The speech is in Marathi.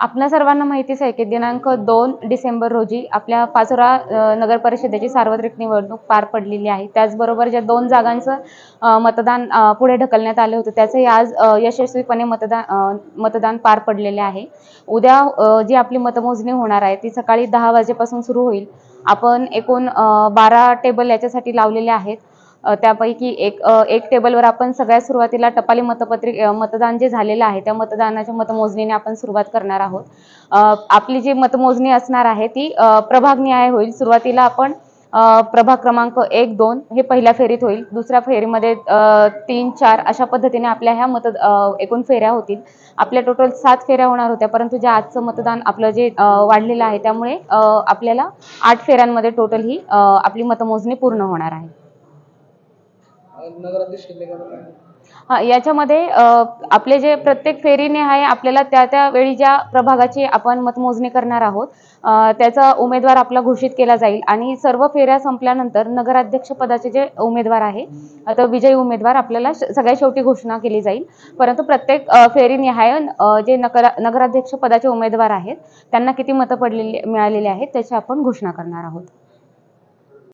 आपल्या सर्वांना माहितीच आहे की दिनांक दोन डिसेंबर रोजी आपल्या पाचोरा नगर परिषदेची सार्वत्रिक निवडणूक पार पडलेली आहे. त्याचबरोबर ज्या दोन जागांचं मतदान पुढे ढकलण्यात आले होते त्याचंही आज यशस्वीपणे मतदान मतदान पार पडलेले आहे. उद्या जी आपली मतमोजणी होणार आहे ती सकाळी दहा वाजेपासून सुरू होईल. आपण एकूण बारा टेबल याच्यासाठी लावलेले आहेत. त्यापैकी एक एक टेबलवर आपण सगळ्यात सुरुवातीला टपाली मतपत्रिक मतदान जे झालेलं आहे त्या मतदानाच्या मतमोजणीने आपण सुरुवात करणार आहोत. आपली जी मतमोजणी असणार आहे ती प्रभागनिहाय होईल. सुरुवातीला आपण प्रभाग क्रमांक एक दोन हे पहिल्या फेरीत होईल. दुसऱ्या फेरीमध्ये तीन चार अशा पद्धतीने आपल्या ह्या मत एकूण फेऱ्या होतील. आपल्या टोटल सात फेऱ्या होणार होत्या परंतु जे आजचं मतदान आपलं जे वाढलेलं आहे त्यामुळे आपल्याला आठ फेऱ्यांमध्ये टोटल ही आपली मतमोजणी पूर्ण होणार आहे. नगराध्यक्ष हा याच्यामध्ये आपले जे प्रत्येक फेरीने आहे आपल्याला त्या त्या वेळी ज्या प्रभागाची आपण मतमोजणी करणार आहोत त्याचा उमेदवार आपला घोषित केला जाईल. आणि सर्व फेऱ्या संपल्यानंतर नगराध्यक्ष पदाचे जे उमेदवार आहे आता विजयी उमेदवार आपल्याला सगळ्या शेवटी घोषणा केली जाईल. परंतु प्रत्येक फेरीनिहाय जे नगर नगराध्यक्ष पदाचे उमेदवार आहेत त्यांना किती मतं पडलेली मिळालेली आहेत त्याची आपण घोषणा करणार आहोत.